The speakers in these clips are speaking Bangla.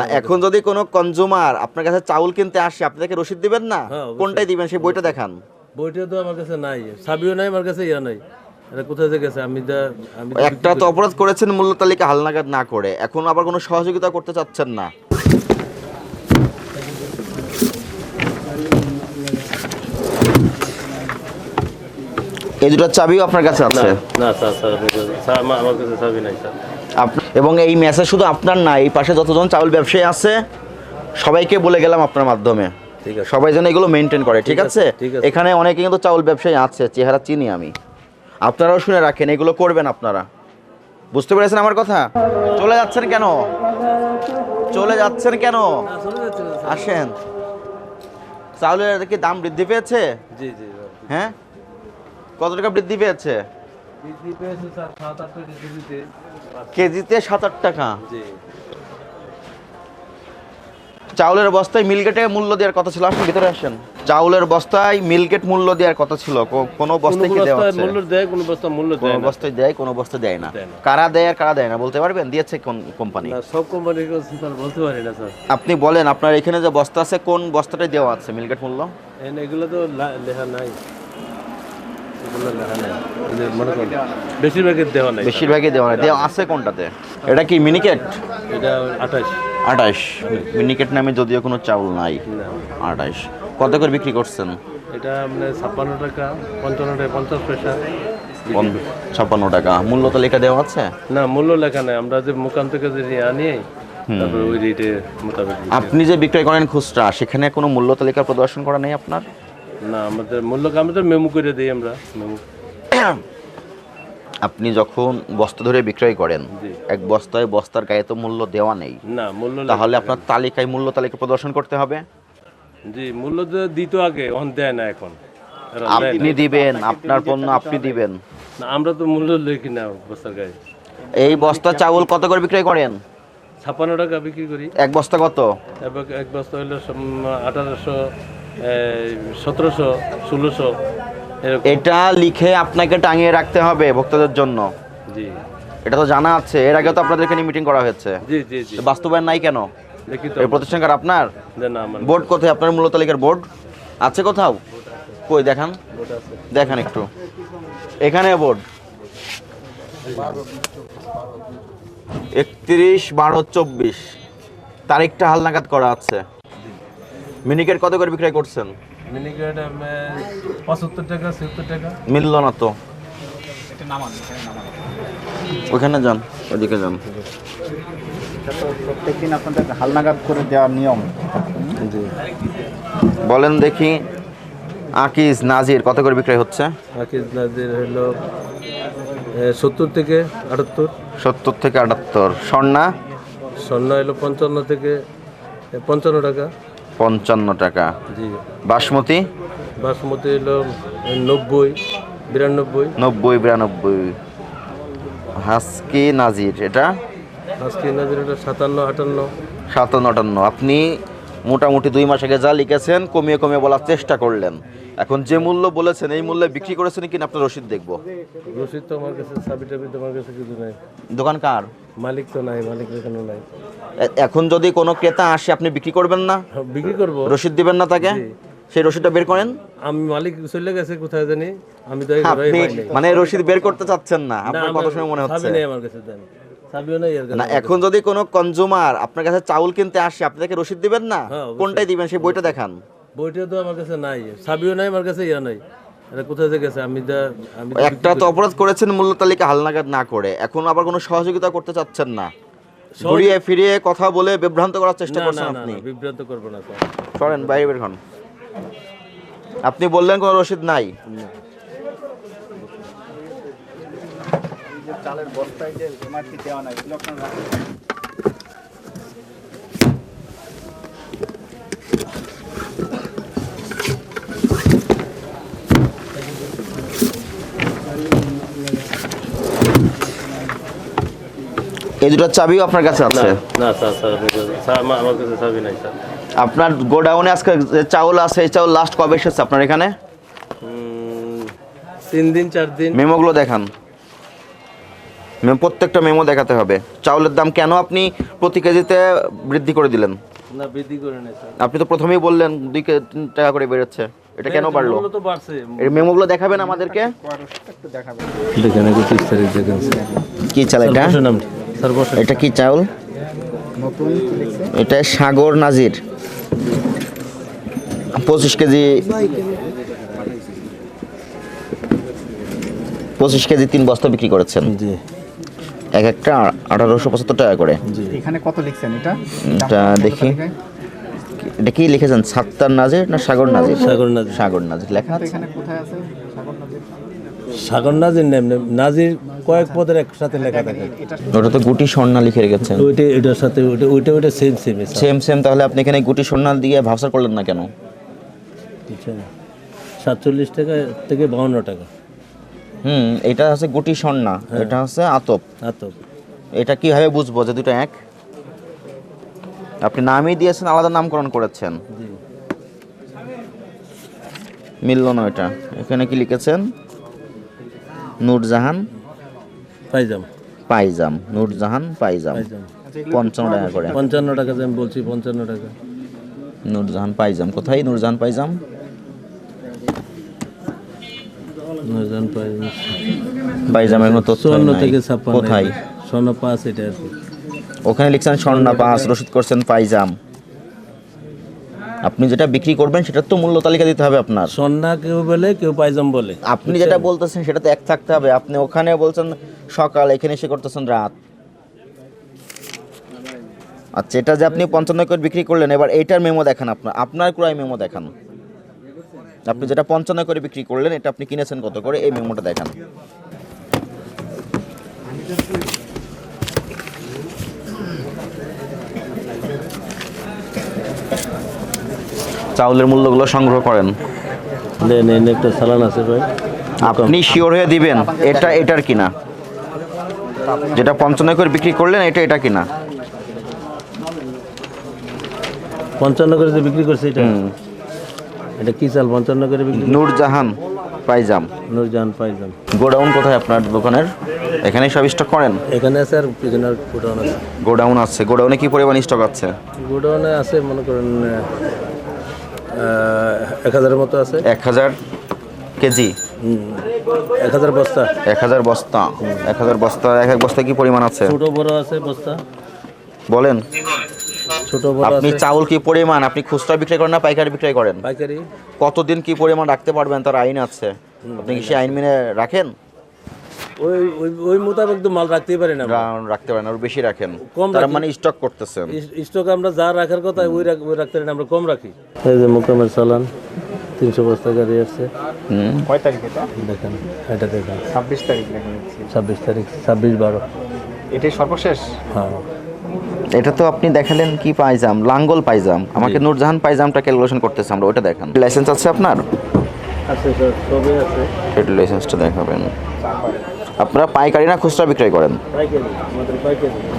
না এখন যদি কোনো আপনার কাছে চাউল কিনতে আসে আপনি তাকে রসিদ দিবেন না? হ্যাঁ, কোনটাই দিবেন? সেই বইটা দেখান। বইটা তো আমার কাছে নাই। সাবিও নাই আমার কাছে ইয়া নাই। একটা তো অপরাধ করেছেন মূল্য তালিকা হালনাগাদ না করে। এখন আবার কোনো সহযোগিতা করতে চাচ্ছেন না। এই দুটো চাবিও আপনার কাছে আছে? না স্যার স্যার আমার কাছে চাবি নাই স্যার। এবং এই মেসেজ শুধু আপনার না এই পাশে যতজন চাউল ব্যবসায়ী আছে সবাইকে বলে গেলাম আপনার মাধ্যমে। ঠিক আছে। সবাই যেন এগুলো মেনটেন করে ঠিক আছে। এখানে অনেকে কিন্তু চাউল ব্যবসায়ী আছে চেহারা চিনি আমি। আপনারাও শুনে রাখেন এগুলো করবেন আপনারা। বুঝতে পেরেছেন আমার কথা? চলে যাচ্ছেন কেন? চলে যাচ্ছেন কেন? আসেন। চাউলের কি দাম বৃদ্ধি পেয়েছে? জি জি। হ্যাঁ? কত টাকা বৃদ্ধি পেয়েছে? কেজিতে সাত আট টাকা। চাউলের বস্তায় মিলগেটে মূল্য দেওয়ার কথা ছিল। আসেন ভিতরে আসেন। চাউলের বস্তায় মিলগেট মূল্য দেওয়ার কথা ছিল। কোন বস্তায় কি দেওয়া হচ্ছে? মূল্য দেয় কোন বস্তা মূল্য দেয় না। বস্তায় দেয় কোনো বস্তায় দেয় না। কারা দেয় আর কারা দেয় না বলতে পারবেন? দিয়েছে কোন কোম্পানি? না সব স্যার বলতে পারি না স্যার। আপনি বলেন আপনার এখানে যে বস্তা আছে কোন বস্তাটায় দেওয়া আছে মিলগেট মূল্য? এন- এগুলো তো লেখা নাই এগুলো লেখা নাই এই যে মনে করেন বেশিরভাগের দেওয়া নাই। বেশিরভাগই দেওয়া নাই। দেওয়া আছে কোনটাতে? এটা কি মিনিকেট এটা আঠাশ। আঠাশ। মিনিকেট নামে যদিও কোনো চাউল নাই। আঠাশ। কত করে বিক্রি করছেন? এটা মানে ছাপ্পান্ন টাকা পঞ্চান্ন টাকা পঞ্চাশ পয়সা। ছাপ্পান্ন টাকা। মূল্য তালিকা দেওয়া আছে? না মূল্য লেখা নাই। আমরা যে মোকাম থেকে যে নিয়ে আনি তারপর ওই রেটে মোতাবেক আপনি যে বিক্রয় করেন খুচরা সেখানে কোনো মূল্য তালিকা প্রদর্শন করা নেই আপনার? না আমাদের মূল্য আমাদের মেমু করে দিই আমরা মেমু। আপনি যখন বস্তা ধরে বিক্রয় করেন এক বস্তায় বস্তার গায়ে তো মূল্য দেওয়া নেই। না মূল্য তাহলে আপনার তালিকায় মূল্য তালিকা প্রদর্শন করতে হবে? জি মূল্য তো দিত আগে অন দেয় না এখন। আপনি দিবেন আপনার পণ্য আপনি দিবেন। না আমরা তো মূল্য লিখি না বস্তার গায়ে? এই বস্তা চাউল কত করে বিক্রয় করেন? ছাপ্পান্ন টাকা বিক্রি করি। এক বস্তা কত? এক বস্তা হলো আঠারোশো সতেরোশো ষোলোশো এটা লিখে আপনাকে টাঙিয়ে রাখতে হবে ভক্তদের জন্য। জি। এটা তো জানা আছে। এর আগে তো আপনাদেরকে নিয়ে মিটিং করা হয়েছে। জি জি জি। বাস্তবায়ন নাই কেন? এই প্রতিষ্ঠানকার আপনার? বোর্ড কোথায়? আপনার মূল্য তালিকার বোর্ড? আছে কোথাও? কই দেখান। দেখান একটু। এখানে বোর্ড। একত্রিশ বারো চব্বিশ। তারিখটা হালনাগাদ করা আছে। মিনিকেট কত করে বিক্রয় করছেন? মিনিকেট পঁচাত্তর টাকা সত্তর টাকা। মিলল না তো। ওখানে যান ওদিকে যান। প্রত্যেকদিন আপনাদের হালনাগাদ করে দেওয়ার নিয়ম। জি। বলেন দেখি আকিজ নাজির কত করে বিক্রয় হচ্ছে? আকিজ নাজির হলো সত্তর থেকে আটাত্তর। সত্তর থেকে আটাত্তর। স্বর্ণা? স্বর্ণ হলো পঞ্চান্ন থেকে পঞ্চান্ন টাকা। পঞ্চান্ন টাকা। জি। বাসমতি? বাসমতি হলো নব্বই বিরানব্বই। নব্বই বিরানব্বই। হাসকি নাজির এটা? আজকে নাজির হলো সাতান্ন আটান্ন। সাতান্ন আটান্ন। আপনি মোটামুটি দুই মাস আগে যা লিখেছেন কমিয়ে কমিয়ে বলার চেষ্টা করলেন। এখন যে মূল্য বলেছেন এই মূল্যে বিক্রি করেছেন কিনা আপনার রসিদ দেখব। রসিদ তো আমার কাছে চাবি টাবি তো কাছে কিছু নাই। দোকান কার? মালিক তো নাই মালিক এখানে নাই। এখন যদি কোনো ক্রেতা আসে আপনি বিক্রি করবেন না? বিক্রি করব। রসিদ দিবেন না তাকে? সেই রসিদটা বের করেন? আমি মালিক চলে গেছে কোথায় জানি আমি তো আপনি মানে রসিদ বের করতে চাচ্ছেন না? আপনার কথা শুনে মনে হচ্ছে। আমার কাছে না এখন যদি কোনো কনজুমার আপনার কাছে চাউল কিনতে আসে আপনি তাকে রসিদ দিবেন না? হ্যাঁ, কোনটাই দিবেন? সেই বইটা দেখান। বইটা তো আমার কাছে নাই। চাবিও নাই আমার কাছে ইয়া নাই। এটা কোথায় থেকে গেছে আমি যা আমি একটা তো অপরাধ করেছেন মূল্য তালিকা হালনাগাদ না করে। এখন আবার কোনো সহযোগিতা করতে চাচ্ছেন না? ঘুরিয়ে ফিরিয়ে কথা বলে বিভ্রান্ত করার চেষ্টা করছেন আপনি। বিভ্রান্ত করব না স্যার। সরেন বাইরে বের হন। আপনি বললেন কোনো রসিদ নাই। চালের বস্তায় যে দেওয়া নাই এই দুটো চাবিও আপনার কাছে আছে? না স্যার স্যার স্যার আমার কাছে চাবি নাই স্যার। আপনার গোডাউনে আজকে যে চাউল আছে এই চাউল লাস্ট কবে এসেছে আপনার এখানে? তিন দিন চার দিন। মেমোগুলো দেখান। প্রত্যেকটা মেমো দেখাতে হবে। চাউলের দাম কেন আপনি প্রতি কেজিতে বৃদ্ধি করে দিলেন? না বৃদ্ধি করে নেই স্যার। আপনি তো প্রথমেই বললেন দুই কে- তিন টাকা করে বেরোচ্ছে। এটা কেন বাড়লো? মূল্য তো বাড়ছে। এর মেমোগুলো দেখাবেন আমাদেরকে? একটু দেখাবে দেখেন একত্রিশ তারিখ দেখেন কি চাল এটা? এটা কি চাউল? এটা সাগর নাজির। পঁচিশ কেজি পঁচিশ কেজি তিন বস্তা বিক্রি করেছেন। জি। এক একটা আঠারোশো পঁচাত্তর টাকা করে। এখানে কত লিখছেন এটা? এটা দেখি। এটা কি লিখেছেন সাত্তার নাজির না সাগর নাজির? সাগর নাজির। সাগর নাজির লেখা আছে। এখানে কোথায় আছে? সাগর নদীর সাগর নাজির নেম নেম নাজির কয়েক পদের একসাথে লেখা থাকে। ওটা তো গুটি স্বর্ণা লিখে রেখেছেন। ওইটা এটার সাথে ওইটা ওইটা ওইটা সেম সেম সেম সেম তাহলে আপনি এখানে গুটি স্বর্ণা দিয়ে ভাবসা করলেন না কেন? সাতচল্লিশ টাকা থেকে বাউন্ন টাকা। হুম এটা হচ্ছে গুটি স্বর্ণা এটা হচ্ছে আতপ। আতপ। এটা কীভাবে বুঝব যে দুটো এক? আপনি নামই দিয়েছেন আলাদা নামকরণ করেছেন। জি। মিলল না এটা এখানে কি লিখেছেন? নূরজাহান। পাইজাম। পাইজাম নূরজাহান পাইজাম। পঞ্চান্ন টাকা করে। পঞ্চান্ন টাকা আমি বলছি পঞ্চান্ন টাকা। নূরজাহান পাইজাম কোথায় নূরজাহান পাইজাম? নয়জন পাইজাম। পাইজামের তথ্য চুয়ান্ন থেকে ছাপ্পান্ন। কোথায়? স্বর্ণ পাঁচ এটা ওখানে লিখছেন স্বর্ণা পাঁচ রসিদ করছেন পাইজাম। আপনি যেটা বিক্রি করবেন সেটার তো মূল্য তালিকা দিতে হবে আপনার। স্বর্ণা কেউ বলে কেউ পাইজাম বলে। আপনি যেটা বলতেছেন সেটা তো এক থাকতে হবে। আপনি ওখানে বলছেন সকাল এখানে এসে করতেছেন রাত। আচ্ছা এটা যে আপনি পঞ্চান্ন করে বিক্রি করলেন এবার এইটার মেমো দেখান আপনার। আপনার ক্রয় মেমো দেখান। আপনি যেটা পঞ্চান্ন করে বিক্রি করলেন এটা আপনি কিনেছেন কত করে? এই মেমোটা দেখান। চাউলের মূল্যগুলো সংগ্রহ করেন। একটা সালান আছে ভাই। আপনি শিওর হয়ে দিবেন এটা এটার কিনা। যেটা পঞ্চান্ন করে বিক্রি করলেন এটা এটা কিনা। পঞ্চান্ন করে যে বিক্রি করছে এটা? এটা কি চাল পঞ্চান্ন করে বিক্রি নূরজাহান পাইজাম। নূরজাহান পাইজাম। গোডাউন কোথায় আপনার দোকানের? এখানেই সব স্টক করেন? এখানে আছে আর এখানে আর গোডাউন আছে। গোডাউন আছে। গোডাউনে কি পরিমাণ স্টক আছে? গোডাউনে আছে মনে করেন এক হাজারের মতো আছে? এক হাজার কেজি। এক হাজার বস্তা? এক হাজার বস্তা। এক হাজার বস্তা এক এক বস্তা কি পরিমাণ আছে? ছোট বড় আছে বস্তা? বলেন। ছোট বড় আপনি চাউল কি পরিমাণ? আপনি খুচরা বিক্রয় করেন না পাইকারি বিক্রয় করেন? পাইকারি। কতদিন কি পরিমাণ রাখতে পারবেন? তার আইন আছে। আপনি কি সেই আইন মেনে রাখেন? ওই ওই ওই মোতাবেক তো মাল রাখতেই পারি না। রাখতে পারেন আর বেশি রাখেন। কম তার মানে স্টক করতেছেন। স্টক আমরা যা রাখার কথা ওই রাখ- ওই রাখতে পারি না, আমরা কম রাখি। এই যে মোকামের চালান তিনশো বস্তা গাড়ি আছে। হুম। কয় তারিখ এটা? দেখেন এটা দেখেন। ছাব্বিশ তারিখ ছাব্বিশ তারিখ ছাব্বিশ বারো। এটাই সর্বশেষ? হ্যাঁ। এটা তো আপনি দেখালেন কি পাইজাম লাঙ্গল পাইজাম আমাকে নূরজাহান পাইজামটা ক্যালকুলেশন করতেছে আমরা ওটা দেখান। লাইসেন্স আছে আপনার? আছে স্যার সবই আছে। ট্রেড লাইসেন্সটা দেখাবেন আপনারা পাইকারি না খুচরা বিক্রয় করেন।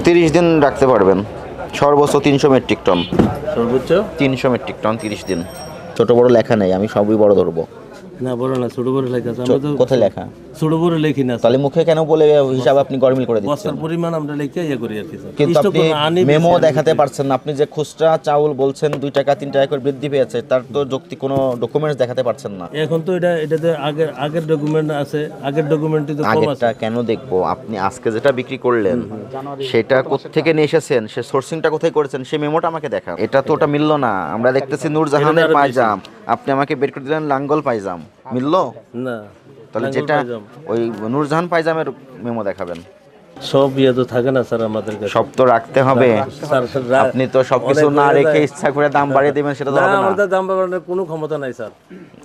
তিরিশ দিন রাখতে পারবেন। সর্বোচ্চ তিনশো মেট্রিক টন। সর্বোচ্চ? তিনশো মেট্রিক টন তিরিশ দিন। ছোটো বড় লেখা নেই আমি সবই বড় ধরবো। না বড় না ছোট বড় লেখা আছে। আমরা তো কোথায় লেখা? ছোট বড় লেখি না তাহলে মুখে কেন বলে হিসাব আপনি গরমিল করে দিচ্ছেন? বস্তার পরিমাণ আমরা লিখে ইয়ে করি আর কি স্যার। কিন্তু আপনি মেমো দেখাতে পারছেন না। আপনি যে খুচরা চাউল বলছেন দুই টাকা তিন টাকা করে বৃদ্ধি পেয়েছে তার তো যৌক্তিক কোনো ডকুমেন্টস দেখাতে পারছেন না। এখন তো এটা এটাতে আগের আগের ডকুমেন্ট আছে। আগের ডকুমেন্টই তো কম আছে। কেন দেখব? আপনি আজকে যেটা বিক্রি করলেন সেটা থেকে নিয়ে এসেছেন? সে সোর্সিংটা কোথায় করেছেন? সেই মেমোটা আমাকে দেখান এটা তো ওটা মিললো না। আমরা দেখতেছি নূরজাহানের আরও বেশি। পায়জাম। আপনি আমাকে বের করে দিলেন লাঙ্গল পায়জাম। মিললো? না তাহলে যেটা ওই নূরজাহান পায়জামের মেমো দেখাবেন। সব ইয়ে তো থাকে না স্যার আমাদের কাছে। সব তো রাখতে হবে। আপনি তো সবকিছু না রেখে ইচ্ছা করে দাম বাড়িয়ে দিবেন সেটা তো হবে না। আমাদের দাম বাড়ানোর কোনো ক্ষমতা নাই স্যার।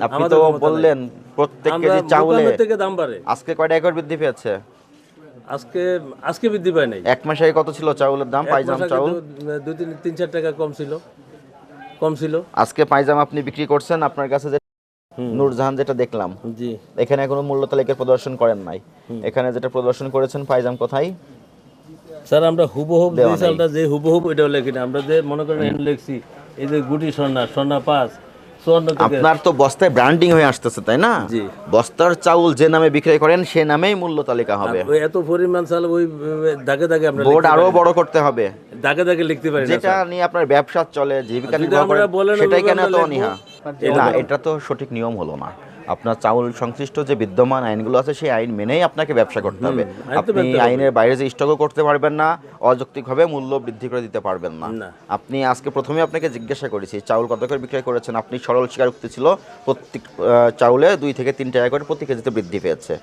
আপনি তো বললেন প্রত্যেক কেজি চাউলে থেকে দাম বাড়ে। আজকে কয় টাকা করে বৃদ্ধি পেয়েছে? আজকে আজকে বৃদ্ধি পায় নাই। এক মাসে আগে কত ছিল চাউলের দাম পাইজাম চাউল? দুই তিন তিন চার টাকা কম ছিল। কম ছিল। আজকে পাইজাম আপনি বিক্রি করছেন আপনার কাছে যে নূরজাহান যেটা দেখলাম জি। এখানে কোনো মূল্য তালিকা প্রদর্শন করেন নাই। এখানে যেটা প্রদর্শন করেছেন পাইজাম কোথায়? স্যার আমরা হুবহুব দেওয়া যে নেই। যে হুবহুব এটাও লেখি না আমরা যে মনে করেন এখানে লিখছি এই যে গুটি সোনা সোনা পাঁচ আপনার তো বস্তায় ব্র্যান্ডিং হয়ে আসতেছে তাই না? বস্তার চাউল যে নামে বিক্রয় করেন সে নামেই মূল্য তালিকা হবে। এত পরিমাণ চাল ওই দাগে দাগে বোর্ড আরও বড় করতে হবে। দাগে দাগে লিখতে পারি যেটা নিয়ে আপনার ব্যবসা চলে জীবিকা নির্বাহ বলেন সেটাই কেন তো। অনীহা? না এটা তো সঠিক নিয়ম হলো না। আপনার চাউল সংশ্লিষ্ট যে বিদ্যমান আইনগুলো আছে সেই আইন মেনেই আপনাকে ব্যবসা করতে হবে। আপনি আইনের বাইরে যে স্টকও করতে পারবেন না অযৌক্তিকভাবে মূল্য বৃদ্ধি করে দিতে পারবেন না। না। আপনি আজকে প্রথমে আপনাকে জিজ্ঞাসা করেছি চাউল কত করে বিক্রয় করেছেন? আপনি সরল স্বীকারোক্তি ছিল প্রত্যেক চাউলে দুই থেকে তিন টাকা করে প্রতি কেজিতে বৃদ্ধি পেয়েছে।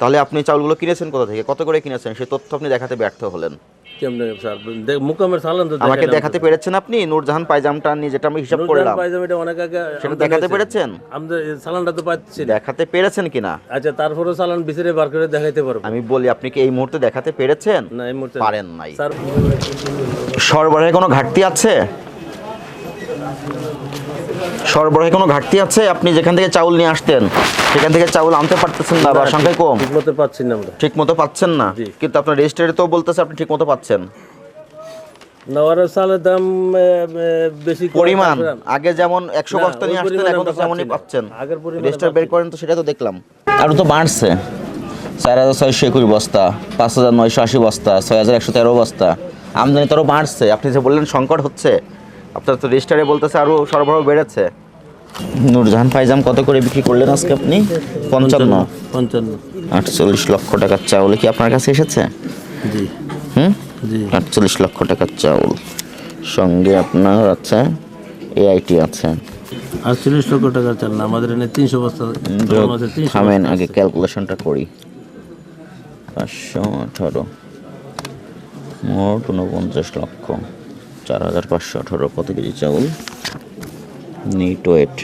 তাহলে আপনি চাউলগুলো কিনেছেন কোথা থেকে? কত করে কিনেছেন? সেই তথ্য আপনি দেখাতে ব্যর্থ হলেন। কেমনে স্যার? মুকামের চালান তো আমাকে দেখাতে পেরেছেন আপনি? নূরজাহান পায়জামটা নিয়ে যেটা আমি হিসাব নুরজাহান করলাম। পায়জামাটা অনেক আগে সেটা দেখাতে পেরেছেন? আমাদের এই তো পাচ্ছি দেখাতে পেরেছেন কিনা? আচ্ছা তারপরে সালান বিচারে বার করে দেখাইতে পারব। আমি বলি আপনি কি এই মুহূর্তে দেখাতে পেরেছেন? না এই মুহূর্তে পারেন নাই। স্যার সরবরাহে কোনো ঘাটতি আছে? সরবরাহে কোনো ঘাটতি আছে? আপনি যেখান থেকে চাউল নিয়ে আসতেন সেখান থেকে চাউল আনতে পারতেছেন না বা সংখ্যায় কম? ঠিক মতো পাচ্ছি না আমরা। ঠিক মতো পাচ্ছেন না? কিন্তু আপনার রেজিস্টারে তো বলতেছে আপনি ঠিক মতো পাচ্ছেন। না চালের দাম এ, এ, বেশি পরিমাণ। আগে যেমন একশো বস্তা নিয়ে আসতেন এখন তো তেমনই পাচ্ছেন। আগের রেজিস্টার বের করেন তো সেটা তো দেখলাম। আরও তো বাড়ছে। চার হাজার ছয়শো একুশ বস্তা পাঁচ হাজার নয়শো আশি বস্তা ছয় হাজার একশো তেরো বস্তা। আমদানি তো আরও বাড়ছে। আপনি যে বললেন সংকট হচ্ছে আপনার তো রেজিস্টারে বলতেছে আরও সরবরাহ বেড়েছে। নুরজাহান ফাইজাম কত করে বিক্রি করলেন আজকে আপনি? পঞ্চান্ন। পঞ্চান্ন। আটচল্লিশ লক্ষ টাকার চাউল কি আপনার কাছে এসেছে? জি। হুম? জি। আটচল্লিশ লক্ষ টাকার চাউল। সঙ্গে আপনার আছে এআইটি আছে। আটচল্লিশ লক্ষ টাকার চাল না আমাদের এনে তিনশো বস্তা থামেন আগে ক্যালকুলেশনটা করি। পাঁচশো আঠারো। মোট উনপঞ্চাশ লক্ষ। চার হাজার পাঁচশো আঠারো কত কেজি চাউল? Net weight.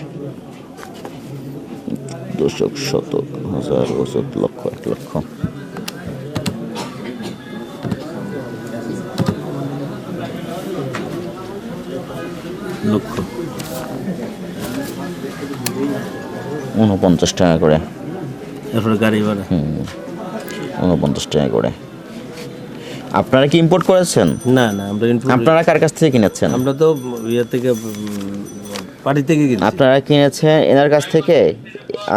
দশক শতক হাজার ওষুধ লক্ষ এক লক্ষ। লক্ষ। উনপঞ্চাশ টাকা করে। এরপরে গাড়ি ভাড়া। উনপঞ্চাশ টাকা করে। আপনারা কি ইম্পোর্ট করেছেন? না না আমরা আপনারা কার কাছ থেকে কিনেছেন? আমরা তো ইয়ে থেকে পার্টি থেকে কিনছি। আপনারা কিনেছেন এনার কাছ থেকে?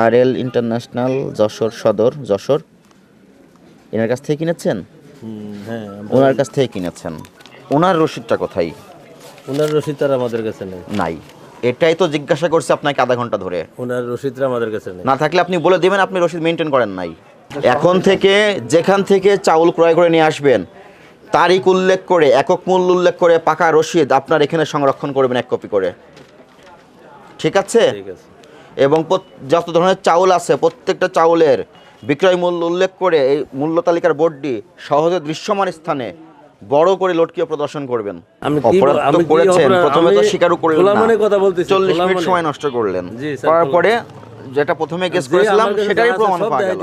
আর এল ইন্টারন্যাশনাল যশোর সদর যশোর। এনার কাছ থেকে কিনেছেন? হ্যাঁ ওনার কাছ থেকে কিনেছেন। ওনার রসিদটা কোথায়? ওনার রসিদ রসিদটা আমাদের কাছে নেই। নাই। এটাই তো জিজ্ঞাসা করছে আপনাকে আধা ঘণ্টা ধরে। ওনার রসিদটা আমাদের কাছে নেই। না থাকলে আপনি বলে দিবেন আপনি রসিদ মেনটেন করেন নাই। এখন থেকে যেখান থেকে চাউল ক্রয় করে নিয়ে আসবেন তারিখ উল্লেখ করে একক মূল্য উল্লেখ করে পাকা রসিদ আপনার এখানে সংরক্ষণ করবেন এক কপি করে। ঠিক আছে? এবং যত ধরনের চাউল আছে প্রত্যেকটা চাউলের বিক্রয় মূল্য উল্লেখ করে এই মূল্য তালিকার বোর্ডটি সহজে দৃশ্যমান স্থানে বড় করে লটকিয়ে প্রদর্শন করবেন। অপরাধ করেছেন প্রথমে তো স্বীকারও করলেন না। কথা বলতেছি, চল্লিশ খোলা মিনিট সময় নষ্ট করলেন। করার পরে যেটা প্রথমে গেস করেছিলাম সেটাই প্রমাণ পাওয়া গেল।